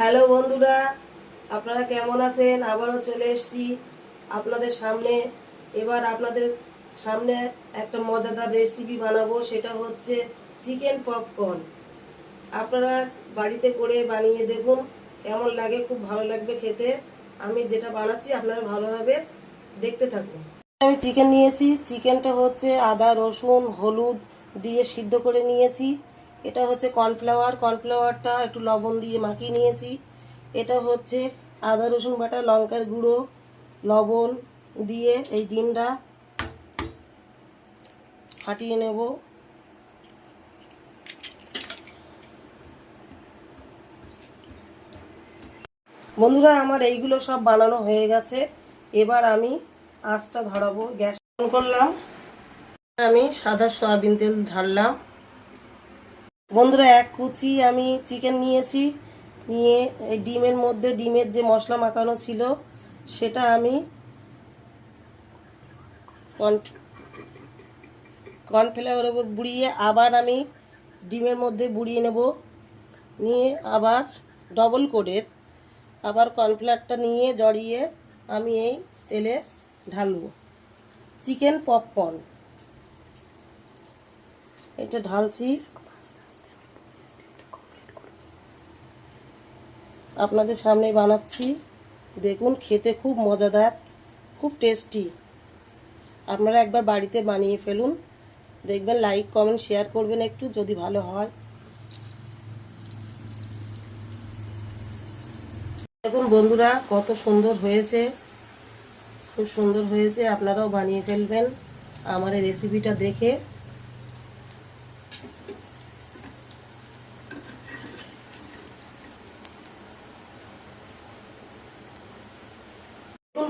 Hello বন্ধুরা, আপনারা কেমন আছেন? আবারও চলে এসেছি আপনাদের সামনে। এবার আপনাদের সামনে একটা মজাদার রেসিপি বানাবো, সেটা হচ্ছে চিকেন পপকর্ন আপনারা বাড়িতে করে বানিয়ে দেখুন, কেমন লাগে, খুব ভালো লাগবে খেতে। আমি যেটা বানাচ্ছি, আপনারা ভালোভাবে দেখতে থাকুন। আমি চিকেন নিয়েছি চিকেনটা হচ্ছে আদা, রসুন, হলুদ দিয়ে সিদ্ধ করে নিয়েছি। এটা হচ্ছে কর্নফ্লাওয়ার। কর্নফ্লাওয়ারটা একটু লবণ দিয়ে মাখিয়ে নিয়েছি। এটা হচ্ছে আদা, রসুন বাটা, লঙ্কার গুঁড়ো, লবণ দিয়ে এই ডিমটা ফাটিয়ে নেব। বন্ধুরা, আমার এইগুলো সব বানানো হয়ে গেছে। এবার আমি আঁচটা ধরাবো। গ্যাস অন করলাম। আমি সাদা সয়াবিন তেল ঢাললাম। বন্ধুরা, এক কুচি আমি চিকেন নিয়েছি। নিয়ে এই ডিমের মধ্যে ডিমের যে মশলা মাখানো ছিল, সেটা আমি কর্নফ্লাওয়ারের ওপর বুড়িয়ে আবার আমি ডিমের মধ্যে বুড়িয়ে নেব। নিয়ে আবার ডবল কোডের আবার কর্নফ্লাওয়ারটা নিয়ে জড়িয়ে আমি এই তেলে ঢালব। চিকেন পপকর্ন এটা ঢালছি। আপনাদের সামনে বানাচ্ছি। দেখুন, খেতে খুব মজাদার, খুব টেস্টি আপনারা একবার বাড়িতে বানিয়ে ফেলুন। দেখবেন লাইক কমেন্ট শেয়ার করবেন একটু, যদি ভালো হয়। দেখুন বন্ধুরা, কত সুন্দর হয়েছে। খুব সুন্দর হয়েছে, আপনারাও বানিয়ে ফেলবেন। আমার এই রেসিপিটা দেখে।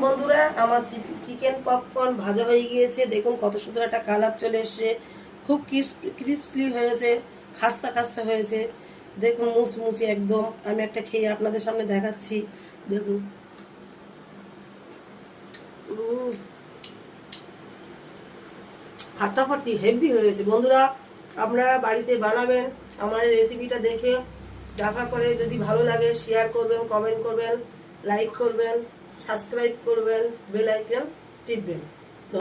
বন্ধুরা, আমার চিকেন পপকর্ন ভাজা হয়ে গিয়েছে। দেখুন কত সুন্দর একটা কালার চলে এসছে। খুব ক্রিপসলি হয়েছে, খাস্তা খাস্তা হয়েছে। দেখুন মুচমুচি একদম। আমি একটা খেয়ে আপনাদের সামনে দেখাচ্ছি। দেখুন। ফাটাফাটি হেভি হয়েছে। বন্ধুরা, আপনারা বাড়িতে বানাবেন, আমার রেসিপিটা দেখে, দেখার পরে যদি ভালো লাগে শেয়ার করবেন কমেন্ট করবেন লাইক করবেন। সাবস্ক্রাইব করবেন বেল টিপবেন।